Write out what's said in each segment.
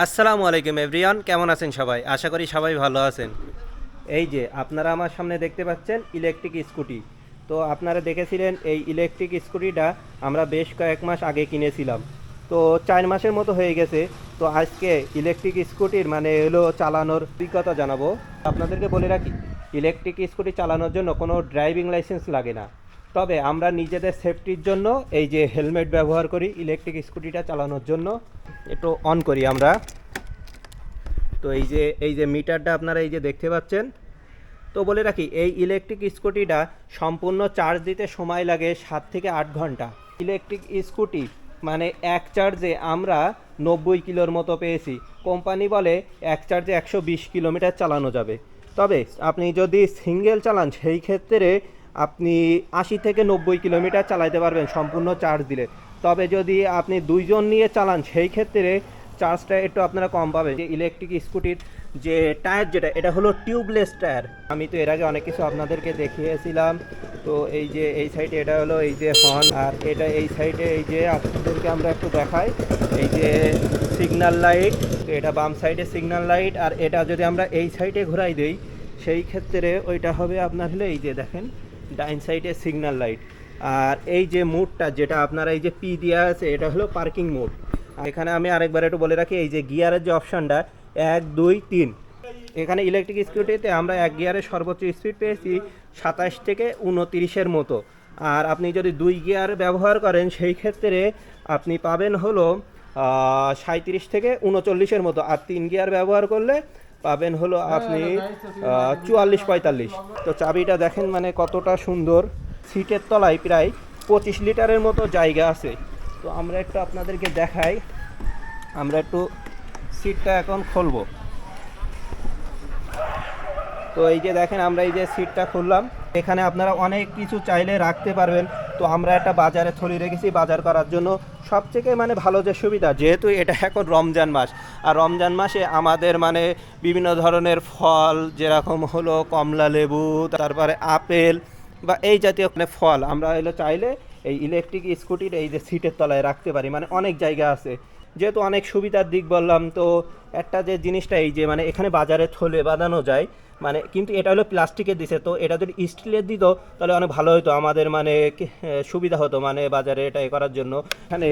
আসসালামু আলাইকুম এভরিয়ান, কেমন আছেন সবাই? আশা করি সবাই ভালো আছেন। এই যে, আপনারা আমার সামনে দেখতে পাচ্ছেন ইলেকট্রিক স্কুটি তো আপনারা দেখেছিলেন এই ইলেকট্রিক স্কুটিটা আমরা বেশ কয়েক মাস আগে কিনেছিলাম। তো চার মাসের মতো হয়ে গেছে। তো আজকে ইলেকট্রিক স্কুটির মানে হলো চালানোর অভিজ্ঞতা জানাব। আপনাদেরকে বলে রাখি ইলেকট্রিক স্কুটি চালানোর জন্য কোনো ড্রাইভিং লাইসেন্স লাগে না। তবে আমরা নিজেদের সেফটির জন্য এই যে হেলমেট ব্যবহার করি ইলেকট্রিক স্কুটিটা চালানোর জন্য। একটু অন করি আমরা। তো এই যে এই যে মিটারটা আপনারা এই যে দেখতে পাচ্ছেন, তো বলে রাখি, এই ইলেকট্রিক স্কুটিটা সম্পূর্ণ চার্জ দিতে সময় লাগে সাত থেকে আট ঘণ্টা। ইলেকট্রিক স্কুটি মানে এক চার্জে আমরা নব্বই কিলোর মতো পেয়েছি। কোম্পানি বলে এক চার্জে একশো বিশ কিলোমিটার চালানো যাবে। তবে আপনি যদি সিঙ্গেল চালান, সেই ক্ষেত্রে আপনি আশি থেকে নব্বই কিলোমিটার চালাতে পারবেন, সম্পূর্ণ চার্জ দিলে। তবে যদি আপনি দুইজন নিয়ে চালান, সেই ক্ষেত্রে চার্জটা একটু আপনারা কম পাবেন। যে ইলেকট্রিক স্কুটির যে টায়ার যেটা, এটা হলো টিউবলেস টায়ার আমি তো এর আগে অনেক কিছু আপনাদেরকে দেখিয়েছিলাম। তো এই যে, এই সাইডে এটা হলো এই যে হর্ন আর এটা এই সাইডে এই যে আপনাদেরকে আমরা একটু দেখাই। এই যে সিগন্যাল লাইট তো এটা বাম সাইডে সিগন্যাল লাইট আর এটা যদি আমরা এই সাইডে ঘোরাই দিই, সেই ক্ষেত্রে ওইটা হবে আপনার হলো এই যে দেখেন ডাইন সাইডে সিগন্যাল লাইট আর এই যে মোডটা যেটা আপনারা এই যে পি দেওয়া আছে, এটা হলো পার্কিং মোড এখানে আমি আরেকবার একটু বলে রাখি, এই যে গিয়ারের যে অপশানটা এক, দুই, তিন। এখানে ইলেকট্রিক স্কুটিতে আমরা এক গিয়ারের সর্বোচ্চ স্পিড পেয়েছি সাতাশ থেকে উনতিরিশের মতো। আর আপনি যদি দুই গিয়ার ব্যবহার করেন, সেই ক্ষেত্রে আপনি পাবেন হলো সাঁত্রিশ থেকে উনচল্লিশের মতো। আর তিন গিয়ার ব্যবহার করলে পাবেন হলো আপনি চুয়াল্লিশ পঁয়তাল্লিশ। তো চাবিটা দেখেন মানে কতটা সুন্দর। সিটের তলায় প্রায় পঁচিশ লিটারের মতো জায়গা আছে। তো আমরা একটু আপনাদেরকে দেখাই। আমরা একটু সিটটা এখন খুলবো। তো এই যে দেখেন আমরা এই যে সিটটা খুললাম। এখানে আপনারা অনেক কিছু চাইলে রাখতে পারবেন। তো আমরা একটা বাজারে থলি রেখেছি বাজার করার জন্য। সবথেকে মানে ভালো যে সুবিধা, যেহেতু এটা এখন রমজান মাস। আর রমজান মাসে আমাদের মানে বিভিন্ন ধরনের ফল, যেরকম হলো কমলা লেবু, তারপরে আপেল বা এই জাতীয় মানে ফল। আমরা এগুলো চাইলে এই ইলেকট্রিক স্কুটির এই যে সিটের তলায় রাখতে পারি মানে অনেক জায়গা আছে। যেহেতু অনেক সুবিধার দিক বললাম, তো একটা যে জিনিসটা এই যে মানে এখানে বাজারে থলে বাঁধানো যায় মানে কিন্তু এটা হলো প্লাস্টিকের দিছে, তো এটা যদি স্টিলের দিত, তাহলে অনেক ভালো হতো আমাদের মানে সুবিধা হতো মানে বাজারে এটা করার জন্য। এখানে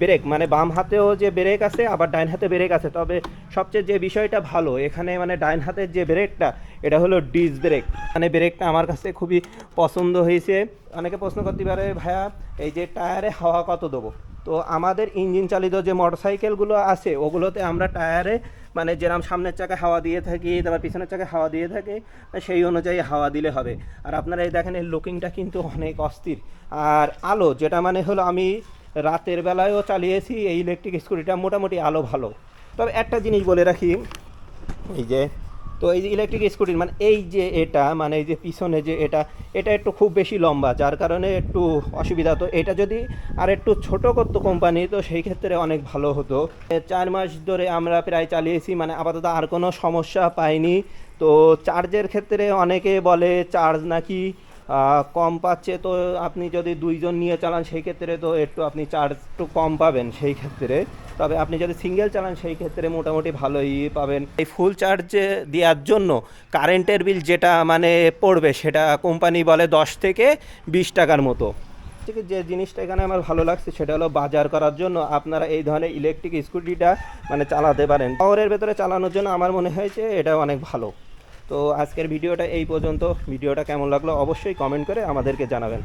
ব্রেক মানে বাম হাতেও যে ব্রেক আছে, আবার ডাইন হাতে ব্রেক আছে। তবে সবচেয়ে যে বিষয়টা ভালো, এখানে মানে ডাইন হাতের যে ব্রেকটা, এটা হলো ডিস ব্রেক। মানে ব্রেকটা আমার কাছে খুবই পছন্দ হয়েছে। অনেকে প্রশ্ন করতে পারে, ভাইয়া, এই যে টায়ারে হাওয়া কত দেবো? তো আমাদের ইঞ্জিন চালিত যে মোটরসাইকেলগুলো আছে, ওগুলোতে আমরা টায়ারে মানে যেরকম সামনের চাকায় হাওয়া দিয়ে থাকি, তারপর পিছনের চাকায় হাওয়া দিয়ে থাকি, সেই অনুযায়ী হাওয়া দিলে হবে। আর আপনারা এই দেখেন, এই লুকিংটা কিন্তু অনেক অস্থির। আর আলো, যেটা মানে হলো আমি রাতের বেলায়ও চালিয়েছি, এই ইলেকট্রিক স্কুটিটা মোটামুটি আলো ভালো। তবে একটা জিনিস বলে রাখি, এই যে তো এই যে ইলেকট্রিক স্কুটির মানে এই যে এটা মানে এই যে পিছনে যে এটা এটা একটু খুব বেশি লম্বা, যার কারণে একটু অসুবিধা। তো এটা যদি আর একটু ছোট করতো কোম্পানি তো সেই ক্ষেত্রে অনেক ভালো হতো। চার মাস ধরে আমরা প্রায় চালিয়েছি মানে আপাতত আর কোনো সমস্যা পাইনি। তো চার্জের ক্ষেত্রে অনেকে বলে চার্জ নাকি কম পাচ্ছে, তো আপনি যদি দুইজন নিয়ে চালান, সেই ক্ষেত্রে তো একটু আপনি চার্জ একটু কম পাবেন সেই ক্ষেত্রে। তবে আপনি যদি সিঙ্গেল চালান, সেই ক্ষেত্রে মোটামুটি ভালোই পাবেন। এই ফুল চার্জে দেওয়ার জন্য কারেন্টের বিল যেটা মানে পড়বে, সেটা কোম্পানি বলে দশ থেকে বিশ টাকার মতো। যে জিনিসটা এখানে আমার ভালো লাগছে, সেটা হলো বাজার করার জন্য আপনারা এই ধরনের ইলেকট্রিক স্কুটিটা মানে চালাতে পারেন। শহরের ভেতরে চালানোর জন্য আমার মনে হয়েছে এটা অনেক ভালো। তো আজকের ভিডিওটা এই পর্যন্ত। ভিডিওটা কেমন লাগল অবশ্যই কমেন্ট করে আমাদেরকে জানাবেন।